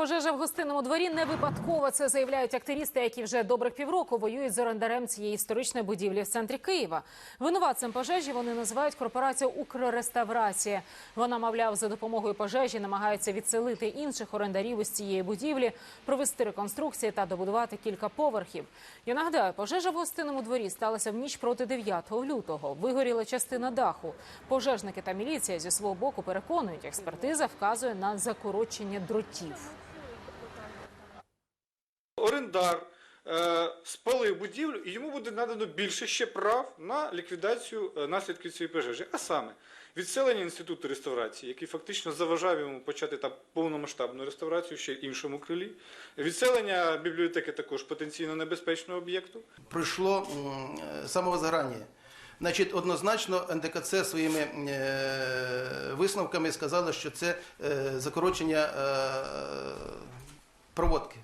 Пожежа в гостинному дворі не випадково. Це заявляють активісти, які вже добрих півроку воюють з орендарем цієї історичної будівлі в центрі Києва. Винуватцем пожежі вони називають корпорацію «Укрреставрація». Вона, мовляв, за допомогою пожежі намагається відселити інших орендарів із цієї будівлі, провести реконструкції та добудувати кілька поверхів. Я нагадаю, пожежа в гостинному дворі сталася в ніч проти 9 лютого. Вигоріла частина даху. Пожежники та міліція зі свого боку переконують, експертиза вказує на закорочення дротів. Орендар е, спалив будівлю, і йому буде надано більше ще прав на ліквідацію е, наслідків цієї пожежі. А саме відселення інституту реставрації, який фактично заважав йому почати там повномасштабну реставрацію ще й іншому крилі, відселення бібліотеки також потенційно небезпечного об'єкту. пройшло е, самовозгорання. Значить, однозначно НДКЦ своїми висновками сказало, що це закорочення проводки.